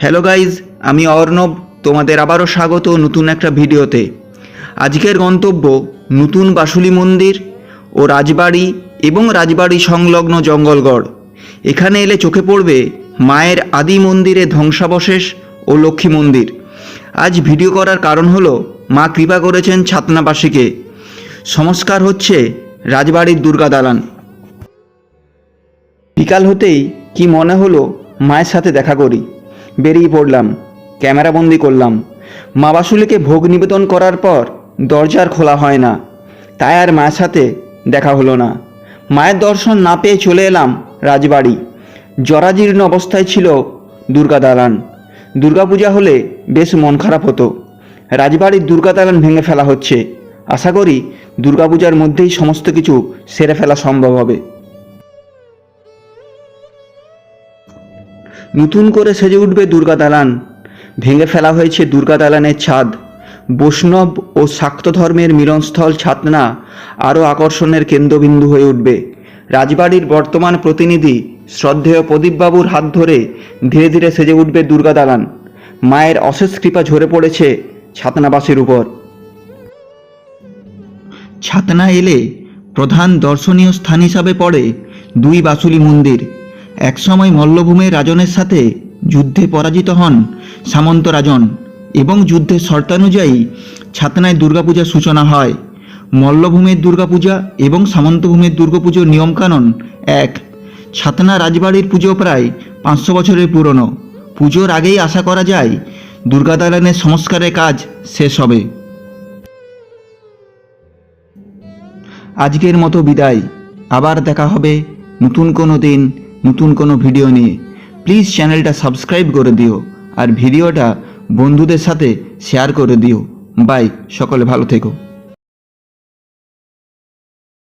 Hello guys আমি অর্ণব, তোমাদের আবারও স্বাগত নতুন একটা ভিডিওতে। আজকের গন্তব্য নতুন বাসুলি মন্দির ও রাজবাড়ি এবং রাজবাড়ি সংলগ্ন জঙ্গলগড়। এখানে এলে চোখে পড়বে মায়ের আদি মন্দিরে ধ্বংসাবশেষ ও লক্ষ্মী মন্দির। আজ ভিডিও করার কারণ হলো, মা কৃপা করেছেন ছাতনাবাসীকে। সংস্কার হচ্ছে রাজবাড়ির দুর্গা দালান। বিকাল হতেই কি মনে হলো মায়ের সাথে দেখা করি। বেরিয়ে পড়লাম ক্যামেরাবন্দি করলাম। মা বাসুলিকে ভোগ নিবেদন করার পর দরজার খোলা হয় না। তাই আর মায়ের সাথে দেখা হলো না। মায়ের দর্শন না পেয়ে চলে এলাম রাজবাড়ি। জরাজীর্ণ অবস্থায় ছিল দুর্গা দালান। দুর্গাপূজা হলে বেশ মন খারাপ হতো। রাজবাড়ির দুর্গা দালান ভেঙে ফেলা হচ্ছে। আশা করি দুর্গাপূজার মধ্যেই সমস্ত কিছু সেরে ফেলা সম্ভব হবে। নতুন করে সেজে উঠবে দুর্গা দালান। ভেঙে ফেলা হয়েছে দুর্গা দালানের ছাদ। বৈষ্ণব ও শাক্ত ধর্মের মিলনস্থল ছাতনা আরও আকর্ষণের কেন্দ্রবিন্দু হয়ে উঠবে। রাজবাড়ির বর্তমান প্রতিনিধি শ্রদ্ধেয় প্রদীপবাবুর হাত ধরে ধীরে ধীরে সেজে উঠবে দুর্গা দালান। মায়ের অশেষ কৃপা ঝরে পড়েছে ছাতনাবাসীর উপর। ছাতনা এলে প্রধান দর্শনীয় স্থান হিসাবে পড়ে দুই বাসুলি মন্দির। একসময় মল্লভূমের রাজনের সাথে যুদ্ধে পরাজিত হন সামন্ত রাজন এবং যুদ্ধের শর্তানুযায়ী ছাতনায় দুর্গাপূজার সূচনা হয়। মল্লভূমের দুর্গাপূজা এবং সামন্তভূমের দুর্গাপুজোর নিয়মকানুন এক। ছাতনা রাজবাড়ির পুজো প্রায় পাঁচশো বছরের পুরনো। পুজোর আগেই আশা করা যায় দুর্গা দালানের সংস্কারের কাজ শেষ হবে। আজকের মতো বিদায়। আবার দেখা হবে নতুন কোনো দিন। নতুন কোনো ভিডিও নিয়ে প্লিজ চ্যানেলটা সাবস্ক্রাইব করে দিও আর ভিডিওটা বন্ধুদের সাথে শেয়ার করে দিও। বাই সকলে ভালো থেকো।